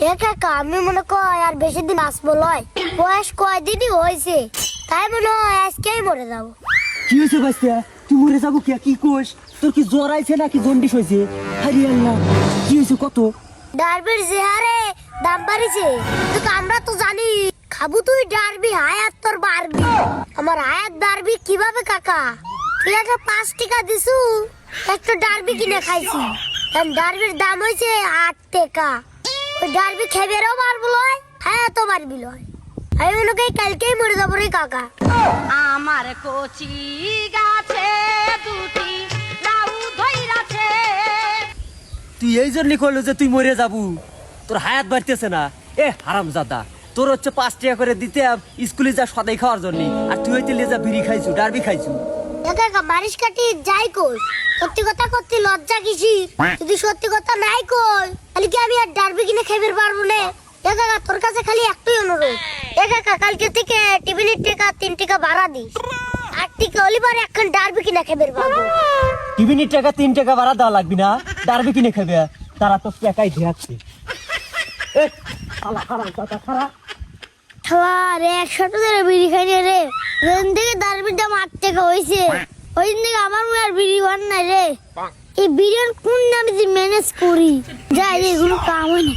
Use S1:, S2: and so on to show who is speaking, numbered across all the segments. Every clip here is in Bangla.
S1: এ কাকা আমি মনে কয় আর বেশি দিন আসব লয়। বয়স কয়দিনই হয়েছে। তাই মনে হয় আজকেই মরে যাব।
S2: কি হয়েছে বাচ্চা তুই মরে যাব কি কি কোষ? তোর কি জ্বর আইছে নাকি জন্ডিস হয়েছে? হারি আল্লাহ কি হয়েছে কত?
S1: ডারবির যে হারে দাম বাড়িছে। কিন্তু আমরা তো জানি। খাব তুই ডারবি হায়াত তোর বাড়বি। আমার হায়াত ডারবি কীভাবে কাকা? তুই একটা পাঁচ টাকা দিছু একটা ডারবি কিনে খাইছি। ডারবির দাম হয়েছে আট টাকা। ওই ডারবি খেবেরও পারব লয় হায়াতও পারবি লয়। আমি মনে করি কালকেই মরে যাব রে কাকা।
S3: আমার কচি গাছে দুটি লাউ ধইরাছে।
S2: তুই এই জন্য করল যে তুই মরে যাবু। তোর হায়াত বাড়তেছে না। এ হারাম জাদা তোর হচ্ছে পাঁচ টাকা করে দিতে স্কুলে যা সদাই খাওয়ার জন্য আর তুই হইতে লেজা বিড়ি খাইছু ডারবি খাইছু।
S1: এ কাকা মারিস কাটি যাই কই? সত্যি কথা করতে লজ্জা কিসি যদি সত্যি কথা নাই কই তাহলে কি আমি আর ডারবি কিনে খেতে পারব না? এ কাকা তোর কাছে খালি একটাই অনুরোধ। এ কাকা কালকে থেকে টিফিনের টাকা তিন টাকা ভাড়া দিস। আট টাকা হলে পরে এখন ডারবি কিনে খেতে পারব।
S2: টিফিনের টাকা তিন টাকা ভাড়া দেওয়া লাগবে না? ডারবি কিনে খাবে? তারা তো টাকাই হারাম
S1: রে একশোটা ধরে বিড়ি খাই রে। ওখান থেকে ডারবির দাম আট টাকা হয়েছে ওই দিন থেকে আমার মনে আর বিড়ি বান নাই রে। এই বিরিয়ানি কোন নামে যে ম্যানেজ করি? যাই এগুলো কাম হয় না।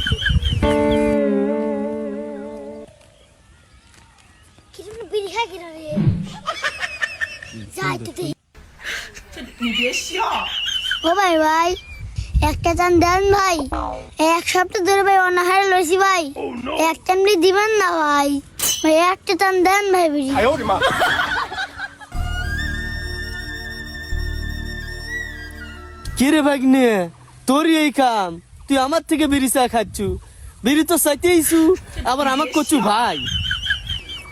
S1: ও ভাই ভাই একটা টান দেন ভাই। এক সপ্তাহ ধরে ভাই অনাহারে লইছি ভাই। একটা এমনি দিবেন না ভাই। ভাই একটা টান দেন ভাই বিড়ি।
S4: কি রে ভাগ্নে? তোর এই কাম। তুই আমার থেকে বিড়ি চা খাচ্ছু। বিড়ি তো চাইতেইছু। আবার আমার কচু ভাই।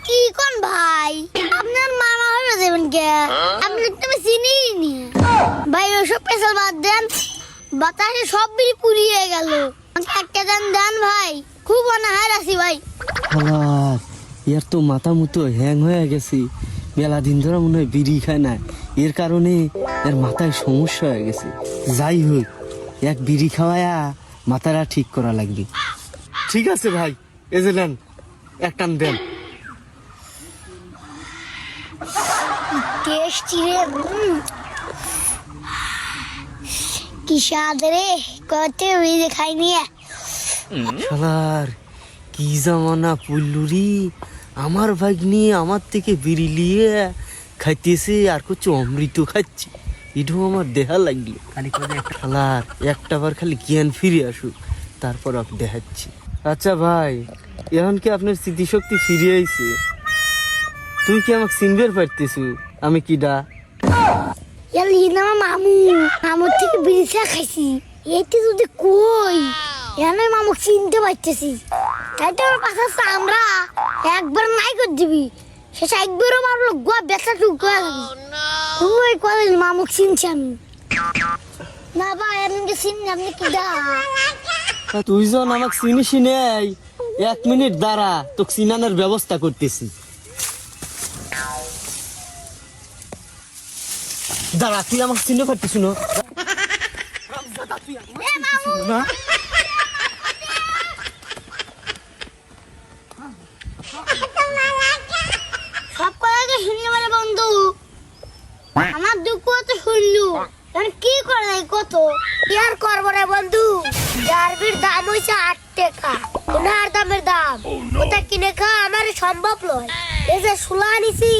S1: কি কোন ভাই? আপনার মামা হয়ে দেবেন কে? আপনি তো চিনি নি ভাই ওসব পেশাল বাদ দেন। বাতাসে সব বিড়ি পুড়িয়ে গেল। আমাকে একটা দেন দেন ভাই। খুব অনাহার আছি ভাই।
S4: হালার এর তো মাথা মতো হ্যাং হয়ে গেছি। মেলা দিন ধরে মনে হয় বিড়ি খায় না। এর কারণে এর মাথায় সমস্যা হয়ে গেছে। যাই হোক এক বিড়ি খাওয়ায়া মাথাটা ঠিক করা লাগবে। ঠিক আছে ভাই এই যে নেন এক টান দেন।
S1: টেস্টি রে। কি স্বাদ রে কত বিড়ি খাই নিয়ে।
S4: শালার কি জামানা পুল্লুরি আমার ভাগ নিয়ে আমার থেকে বিড়ি নিয়ে খাইতেছে আর কিছু অমৃত খাচ্ছে। এটাও আমার দেহা লাগল।
S2: খালি করে একটা।
S4: একটা বার খালি জ্ঞান ফিরে আসুক তারপর আপনি দেখাচ্ছি। আচ্ছা ভাই এখন কি আপনার স্মৃতিশক্তি ফিরে আইছে? তুই কি আমাকে চিনবের পারতেছু? আমি কিডা
S1: এলি না মামু মামুর থেকে চা খাইছি। এতে যদি কই এনে মামু চিনতে পারতেছি। তাই তো আমার পাশে আমরা একবার নাই করে দিবি। শেষ একবারও মারলো গোয়া বেচা টুক করে তুমি ওই কদিন মামু চিনছি আমি না ভাই আপনি কি চিনি আপনি কি দা
S4: তা তুই যখন আমাকে চিনিস নেই এক মিনিট দাঁড়া তোকে চিনানোর ব্যবস্থা করতেছি। দাঁড়া তুই আমাকে চিনতে পারতিস না
S1: সব কথাকে শুনলি মানে বন্ধু আমার দুঃখ তো শুনলু। কি করে কত? কি আর রে বন্ধু? ডারবির দাম হইছে আট টাকা। ওনার দামের দাম। ওটা কিনে খাওয়া আমার সম্ভব নয়। এই যে সুলা নিছি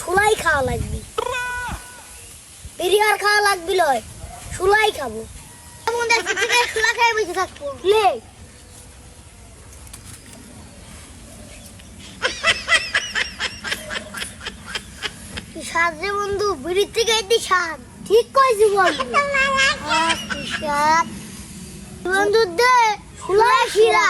S1: সুলাই খাওয়া লাগবে। বিরিয়ার খাওয়া লাগবে লয় সুলাই খাব। সুলা খাই বসে থাকব। স্বাদ রে বন্ধু বিড়ির থেকে এটি স্বাদ ঠিক কইছি বন্ধু। স্বাদ বন্ধু দে সুলাই শিরা?